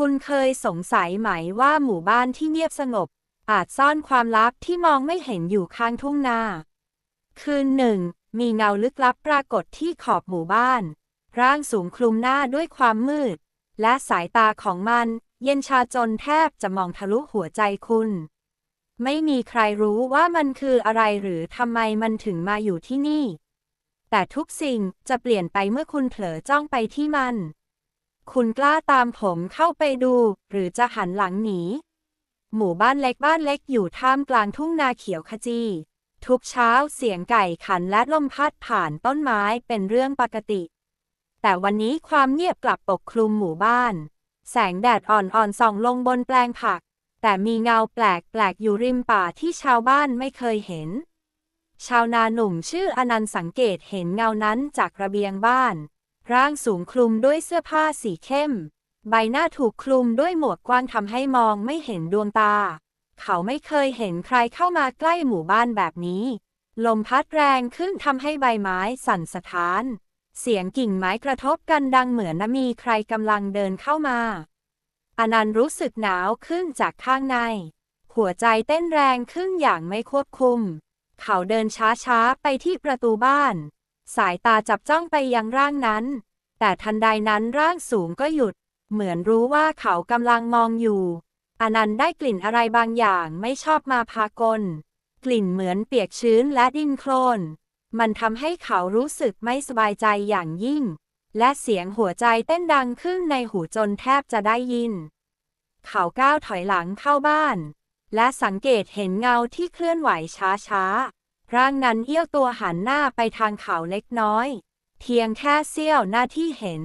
คุณเคยสงสัยไหมว่าหมู่บ้านที่เงียบสงบ อาจซ่อนความลับที่มองไม่เห็นอยู่ข้างทุ่งนา คืนหนึ่ง มีเงาลึกลับปรากฏที่ขอบหมู่บ้าน ร่างสูงคลุมหน้าด้วยความมืด และสายตาของมัน เย็นชาจนแทบจะมองทะลุหัวใจคุณ ไม่มีใครรู้ว่ามันคืออะไรหรือทำไมมันถึงมาอยู่ที่นี่ แต่ทุกสิ่งจะเปลี่ยนไปเมื่อคุณเผลอจ้องไปที่มัน คุณกล้าตามผมเข้าไปดู หรือจะหันหลังหนี หมู่บ้านเล็กบ้านเล็กอยู่ท่ามกลางทุ่งนาเขียวขจี ทุกเช้าเสียงไก่ขันและลมพัดผ่านต้นไม้เป็นเรื่องปกติ แต่วันนี้ความเงียบกลับปกคลุมหมู่บ้าน แสงแดดอ่อนๆส่องลงบนแปลงผัก แต่มีเงาแปลกๆอยู่ริมป่าที่ชาวบ้านไม่เคยเห็น ชาวนาหนุ่มชื่ออนันต์สังเกตเห็นเงานั้นจากระเบียงบ้าน ร่างสูงคลุมด้วยเสื้อผ้าสีเข้ม ใบหน้าถูกคลุมด้วยหมวกกว้างทำให้มองไม่เห็นดวงตา เขาไม่เคยเห็นใครเข้ามาใกล้หมู่บ้านแบบนี้ ลมพัดแรงขึ้นทำให้ใบไม้สั่นสะท้าน เสียงกิ่งไม้กระทบกันดังเหมือนมีใครกำลังเดินเข้ามา อนันต์รู้สึกหนาวขึ้นจากข้างใน หัวใจเต้นแรงขึ้นอย่างไม่ควบคุม เขาเดินช้าๆไปที่ประตูบ้าน สายตาจับจ้องไปยังร่างนั้น แต่ทันใดนั้นร่างสูงก็หยุด เหมือนรู้ว่าเขากำลังมองอยู่ อนันต์ได้กลิ่นอะไรบางอย่างไม่ชอบมาพากล กลิ่นเหมือนเปียกชื้นและดินโคลน มันทำให้เขารู้สึกไม่สบายใจอย่างยิ่ง และเสียงหัวใจเต้นดังขึ้นในหูจนแทบจะได้ยิน เขาก้าวถอยหลังเข้าบ้าน และสังเกตเห็นเงาที่เคลื่อนไหวช้าๆ ร่างนั้นเอี้ยวตัวหันหน้าไปทางเขาเล็กน้อย เพียงแค่เสี้ยวหน้าที่เห็น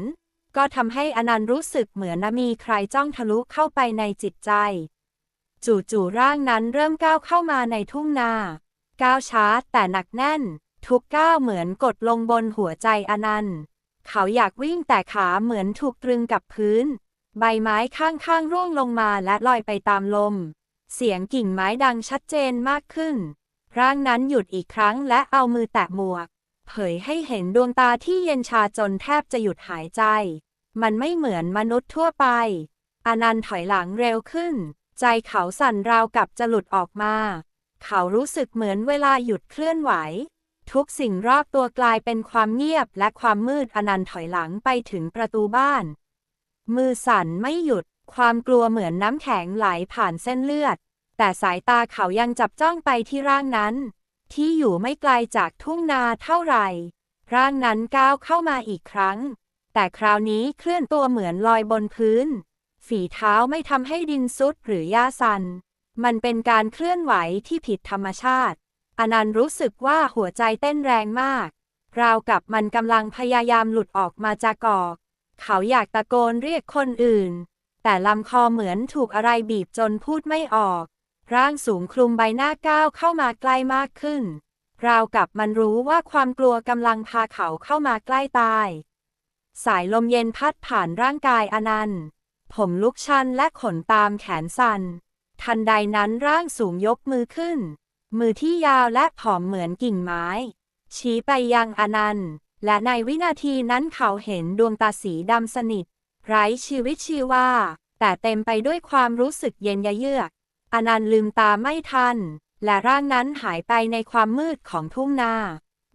ก็ทำให้อนันต์รู้สึกเหมือนมีใครจ้องทะลุเข้าไปในจิตใจ จู่ๆร่างนั้นเริ่มก้าวเข้ามาในทุ่งนา ก้าวช้าแต่หนักแน่น ทุกก้าวเหมือนกดลงบนหัวใจอนันต์ เขาอยากวิ่งแต่ขาเหมือนถูกตรึงกับพื้น ใบไม้ข้างๆร่วงลงมาและลอยไปตามลม เสียงกิ่งไม้ดังชัดเจนมากขึ้น ร่างนั้นหยุดอีกครั้งและเอามือแตะหมวก เผยให้เห็นดวงตาที่เย็นชาจนแทบจะหยุดหายใจ มันไม่เหมือนมนุษย์ทั่วไป อนันต์ถอยหลังเร็วขึ้น ใจเขาสั่นราวกับจะหลุดออกมา เขารู้สึกเหมือนเวลาหยุดเคลื่อนไหว ทุกสิ่งรอบตัวกลายเป็นความเงียบและความมืดอนันต์ถอยหลังไปถึงประตูบ้าน มือสั่นไม่หยุด ความกลัวเหมือนน้ำแข็งไหลผ่านเส้นเลือด แต่สายตาเขายังจับจ้องไปที่ร่างนั้น ที่อยู่ไม่ไกลจากทุ่งนาเท่าไหร่ ร่างนั้นก้าวเข้ามาอีกครั้ง แต่คราวนี้เคลื่อนตัวเหมือนลอยบนพื้น ฝีเท้าไม่ทำให้ดินซุดหรือหญ้าสัน มันเป็นการเคลื่อนไหวที่ผิดธรรมชาติ อนันต์รู้สึกว่าหัวใจเต้นแรงมาก ราวกับมันกำลังพยายามหลุดออกมาจากกอก เขาอยากตะโกนเรียกคนอื่น แต่ลำคอเหมือนถูกอะไรบีบจนพูดไม่ออก ร่างสูงคลุมใบหน้าก้าวเข้ามาใกล้มากขึ้น ราวกับมันรู้ว่าความกลัวกำลังพาเขาเข้ามาใกล้ตาย สายลมเย็นพัดผ่านร่างกายอนันต์ ผมลุกชันและขนตามแขนสัน ทันใดนั้นร่างสูงยกมือขึ้น มือที่ยาวและผอมเหมือนกิ่งไม้ ชี้ไปยังอนันต์ และในวินาทีนั้นเขาเห็นดวงตาสีดำสนิท ไร้ชีวิตชีวาแต่เต็มไปด้วยความรู้สึกเย็นยะเยือก อนันต์ลืมตาไม่ทัน และร่างนั้นหายไปในความมืดของทุ่งนา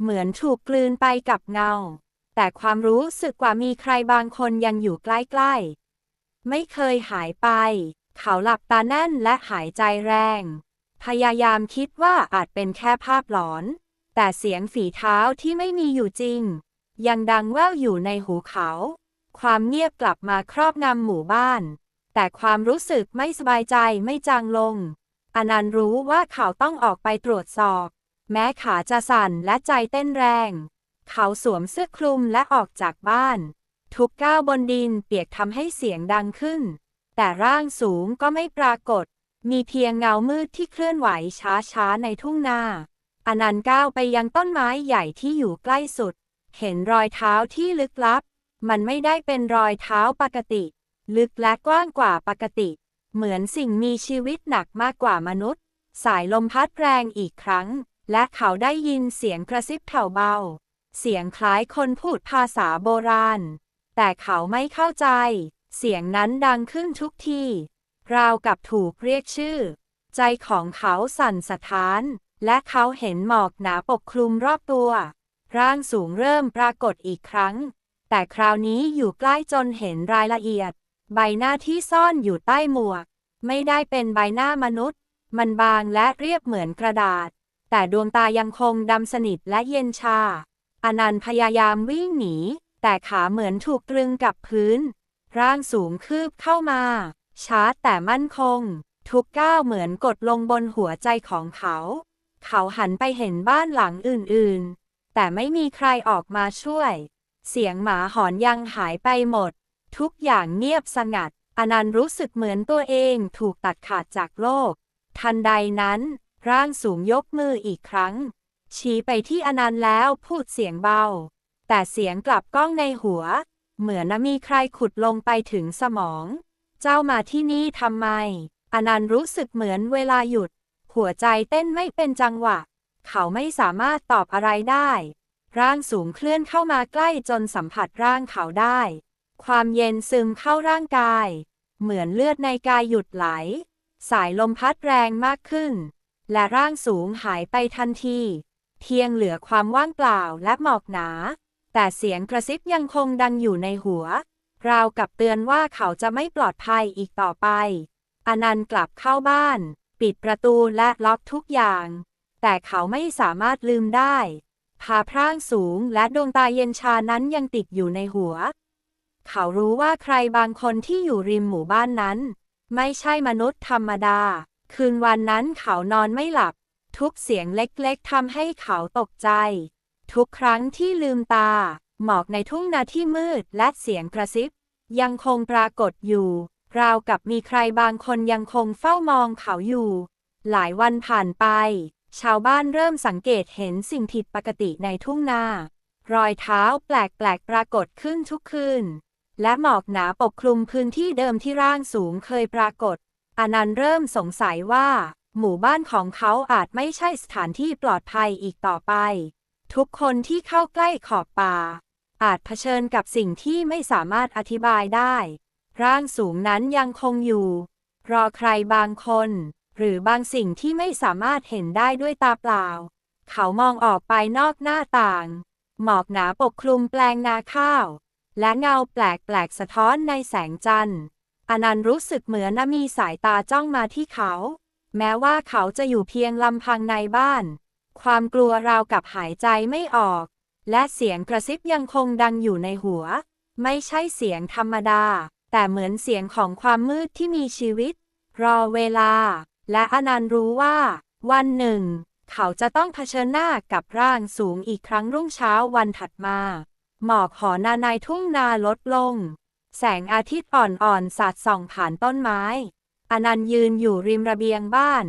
เหมือนถูกกลืนไปกับเงา แต่ความรู้สึกว่ามีใครบางคนยังอยู่ใกล้ๆ ไม่เคยหายไป เขาหลับตาแน่นและหายใจแรง พยายามคิดว่าอาจเป็นแค่ภาพหลอน แต่เสียงฝีเท้าที่ไม่มีอยู่จริง ยังดังแว่วอยู่ในหูเขา ความเงียบกลับมาครอบงำหมู่บ้าน แต่ความรู้สึกไม่สบายใจไม่จางลง อนันต์รู้ว่าเขาต้องออกไปตรวจสอบ แม้ขาจะสั่นและใจเต้นแรง เขาสวมเสื้อคลุมและออกจากบ้าน ทุกก้าวบนดินเปียกทำให้เสียงดังขึ้น แต่ร่างสูงก็ไม่ปรากฏ มีเพียงเงามืดที่เคลื่อนไหวช้าๆในทุ่งนาอนันต์ก้าวไปยังต้นไม้ใหญ่ที่อยู่ใกล้สุด เห็นรอยเท้าที่ลึกลับ มันไม่ได้เป็นรอยเท้าปกติ ลึกและกว้างกว่าปกติ เหมือนสิ่งมีชีวิตหนักมากกว่ามนุษย์ สายลมพัดแรงอีกครั้ง และเขาได้ยินเสียงกระซิบแผ่วเบา เสียงคล้ายคนพูดภาษาโบราณ แต่เขาไม่เข้าใจ เสียงนั้นดังขึ้นทุกทีราวกับถูกเรียกชื่อ ใจของเขาสั่นสะท้าน และเขาเห็นหมอกหนาปกคลุมรอบตัว ร่างสูงเริ่มปรากฏอีกครั้ง แต่คราวนี้อยู่ใกล้จนเห็นรายละเอียด ใบหน้าที่ซ่อนอยู่ใต้หมวก ไม่ได้เป็นใบหน้ามนุษย์ มันบางและเรียบเหมือนกระดาษ แต่ดวงตายังคงดำสนิทและเย็นชา อนันต์พยายามวิ่งหนี แต่ขาเหมือนถูกตรึงกับพื้น ร่างสูงคืบเข้ามา ช้าแต่มั่นคง ทุกก้าวเหมือนกดลงบนหัวใจของเขา เขาหันไปเห็นบ้านหลังอื่นๆ แต่ไม่มีใครออกมาช่วย เสียงหมาหอนยังหายไปหมด ทุกอย่างเงียบสงัด อนันต์รู้สึกเหมือนตัวเองถูกตัดขาดจากโลก ทันใดนั้น ร่างสูงยกมืออีกครั้ง ชี้ไปที่อนันต์แล้วพูดเสียงเบา แต่เสียงกลับก้องในหัว เหมือนมีใครขุดลงไปถึงสมอง เจ้ามาที่นี่ทำไม อนันต์รู้สึกเหมือนเวลาหยุด หัวใจเต้นไม่เป็นจังหวะ เขาไม่สามารถตอบอะไรได้ ร่างสูงเคลื่อนเข้ามาใกล้จนสัมผัสร่างเขาได้ ความเย็นซึมเข้าร่างกาย เหมือนเลือดในกายหยุดไหล สายลมพัดแรงมากขึ้น และร่างสูงหายไปทันที เพียงเหลือความว่างเปล่าและหมอกหนา แต่เสียงกระซิบยังคงดังอยู่ในหัว ราวกับเตือนว่าเขาจะไม่ปลอดภัยอีกต่อไป อนันต์กลับเข้าบ้าน ปิดประตูและล็อกทุกอย่าง แต่เขาไม่สามารถลืมได้ พาพร่างสูงและดวงตาเย็นชานั้นยังติดอยู่ในหัว เขารู้ว่าใครบางคนที่อยู่ริมหมู่บ้านนั้น ไม่ใช่มนุษย์ธรรมดา คืนวันนั้นเขานอนไม่หลับ ทุกเสียงเล็กๆทำให้เขาตกใจ ทุกครั้งที่ลืมตา หมอกในทุ่งนาที่มืดและเสียงกระซิบ ยังคงปรากฏอยู่ ราวกับมีใครบางคนยังคงเฝ้ามองเขาอยู่ หลายวันผ่านไป ชาวบ้านเริ่มสังเกตเห็นสิ่งผิดปกติในทุ่งนารอยเท้าแปลกๆปรากฏขึ้นทุกคืน และหมอกหนาปกคลุมพื้นที่เดิมที่ร่างสูงเคยปรากฏ อนันต์เริ่มสงสัยว่า หมู่บ้านของเขาอาจไม่ใช่สถานที่ปลอดภัยอีกต่อไป ทุกคนที่เข้าใกล้ขอบป่า อาจเผชิญกับสิ่งที่ไม่สามารถอธิบายได้ ร่างสูงนั้นยังคงอยู่ รอใครบางคน หรือบางสิ่งที่ไม่สามารถเห็นได้ด้วยตาเปล่า เขามองออกไปนอกหน้าต่าง หมอกหนาปกคลุมแปลงนาข้าว และเงาแปลกๆสะท้อนในแสงจันทร์อนันต์รู้สึกเหมือนมีสายตาจ้องมาที่เขา แม้ว่าเขาจะอยู่เพียงลำพังในบ้าน ความกลัวราวกับหายใจไม่ออก และเสียงกระซิบยังคงดังอยู่ในหัว ไม่ใช่เสียงธรรมดา แต่เหมือนเสียงของความมืดที่มีชีวิต รอเวลา และอนันต์รู้ว่า วันหนึ่ง เขาจะต้องเผชิญหน้ากับร่างสูงอีกครั้งรุ่งเช้าวันถัดมา หมอกหอนาในทุ่งนาลดลง แสงอาทิตย์อ่อนๆสาดส่องผ่านต้นไม้ อนันต์ยืนอยู่ริมระเบียงบ้าน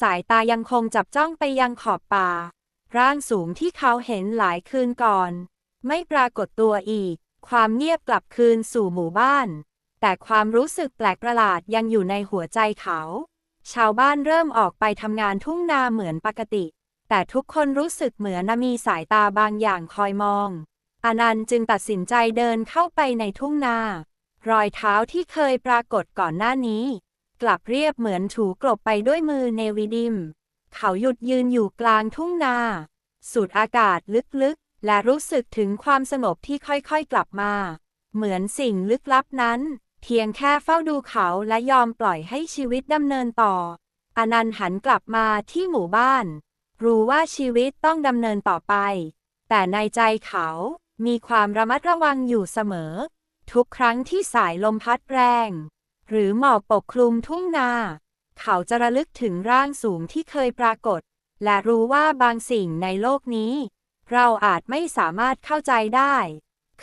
สายตายังคงจับจ้องไปยังขอบป่า ร่างสูงที่เขาเห็นหลายคืนก่อน ไม่ปรากฏตัวอีก ความเงียบกลับคืนสู่หมู่บ้าน แต่ความรู้สึกแปลกประหลาดยังอยู่ในหัวใจเขา ชาวบ้านเริ่มออกไปทำงานทุ่งนาเหมือนปกติ แต่ทุกคนรู้สึกเหมือนมีสายตาบางอย่างคอยมอง อนันต์จึงตัดสินใจเดินเข้าไปในทุ่งนา รอยเท้าที่เคยปรากฏก่อนหน้านี้ กลับเรียบเหมือนถูกลบไปด้วยมือเนวิดิม เขาหยุดยืนอยู่กลางทุ่งนา สูดอากาศลึกๆ และรู้สึกถึงความสงบที่ค่อยๆกลับมา เหมือนสิ่งลึกลับนั้น เพียงแค่เฝ้าดูเขาและยอมปล่อยให้ชีวิตดำเนินต่อ อนันต์หันกลับมาที่หมู่บ้าน รู้ว่าชีวิตต้องดำเนินต่อไป แต่ในใจเขา มีความระมัดระวังอยู่เสมอ ทุกครั้งที่สายลมพัดแรง หรือหมอกปกคลุมทุ่งนา เขาจะระลึกถึงร่างสูงที่เคยปรากฏ และรู้ว่าบางสิ่งในโลกนี้ เราอาจไม่สามารถเข้าใจได้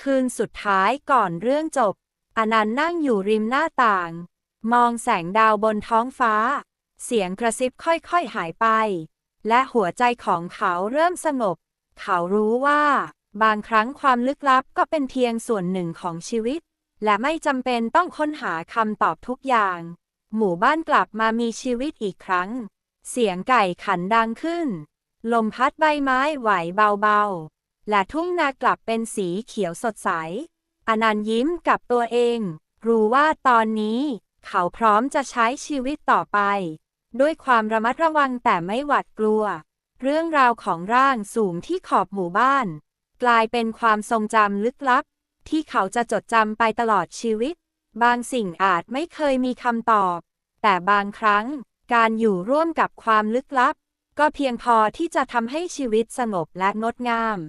คืนสุดท้ายก่อนเรื่องจบ อนันต์นั่งอยู่ริมหน้าต่าง มองแสงดาวบนท้องฟ้า เสียงกระซิบค่อยๆหายไป และหัวใจของเขาเริ่มสงบ เขารู้ว่า บางครั้งความลึกลับก็เป็นเพียงส่วนหนึ่งของชีวิต และไม่จำเป็นต้องค้นหาคำตอบทุกอย่าง หมู่บ้านกลับมามีชีวิตอีกครั้ง เสียงไก่ขันดังขึ้น ลมพัดใบไม้ไหวเบาๆ และทุ่งนากลับเป็นสีเขียวสดใส อนันต์ยิ้มกับตัวเอง รู้ว่าตอนนี้ เขาพร้อมจะใช้ชีวิตต่อไป ด้วยความระมัดระวังแต่ไม่หวาดกลัว เรื่องราวของร่างสูงที่ขอบหมู่บ้าน กลายเป็นความทรงจำลึกลับ ที่เขาจะจดจำไปตลอดชีวิต บางสิ่งอาจไม่เคยมีคำตอบ แต่บางครั้ง การอยู่ร่วมกับความลึกลับ ก็เพียงพอที่จะทำให้ชีวิตสงบและงดงาม